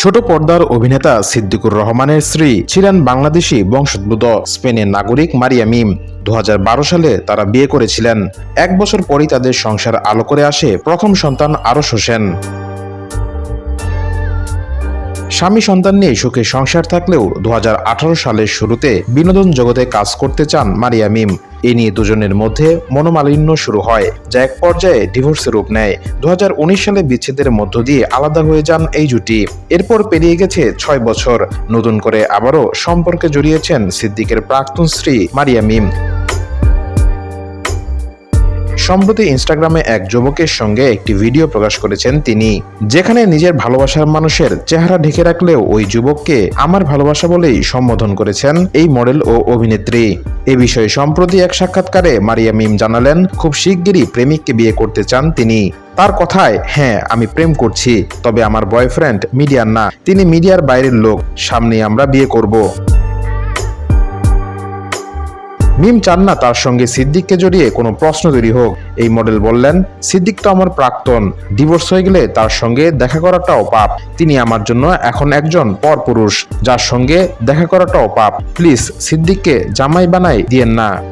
ছোট পর্দার অভিনেতা সিদ্দিকুর রহমানের স্ত্রী ছিলেন বাংলাদেশি বংশোদ্ভূত স্পেনের নাগরিক মারিয়া মিম। দু হাজার বারো সালে তারা বিয়ে করেছিলেন। এক বছর পরই তাদের সংসার আলো করে আসে প্রথম সন্তান আরশ হোসেন। স্বামী সন্তান নিয়ে সুখে সংসার থাকলেও দু হাজার আঠারো সালের শুরুতে বিনোদন জগতে কাজ করতে চান মারিয়া মিম। এ নিয়ে দুজনের মধ্যে মনোমালিন্য শুরু হয়, যা এক পর্যায়ে ডিভোর্সের রূপ নেয়। দু হাজার উনিশ সালে বিচ্ছেদের মধ্য দিয়ে আলাদা হয়ে যান এই জুটি। এরপর পেরিয়ে গেছে ছয় বছর। নতুন করে আবারও সম্পর্কে জড়িয়েছেন সিদ্দিকের প্রাক্তন স্ত্রী মারিয়া মিম। সম্প্রতি ইনস্টাগ্রামে এক যুবকের সঙ্গে একটি ভিডিও প্রকাশ করেছেন তিনি, যেখানে নিজের ভালোবাসার মানুষের চেহারা ঢেকে রাখলেও ওই যুবককে আমার ভালোবাসা বলেই সম্বোধন করেছেন এই মডেল ও অভিনেত্রী। এ বিষয়ে সম্প্রতি এক সাক্ষাৎকারে মারিয়া মিম জানালেন, খুব শিগগিরই প্রেমিককে বিয়ে করতে চান তিনি। তার কথায় হ্যাঁ আমি প্রেম করছি, তবে আমার বয়ফ্রেন্ড মিডিয়ার না, তিনি মিডিয়ার বাইরের লোক সামনে আমরা বিয়ে করব। মিম চান না তার সঙ্গে সিদ্দিককে জড়িয়ে কোনো প্রশ্ন তৈরি হোক। এই মডেল বললেন, সিদ্দিক তো আমার প্রাক্তন। ডিভোর্স হয়ে গেলে তার সঙ্গে দেখা করাটাও পাপ। তিনি আমার জন্য এখন একজন পরপুরুষ। যার সঙ্গে দেখা করাটাও পাপ। প্লিজ সিদ্দিককে জামাই বানাই দিয়েন না।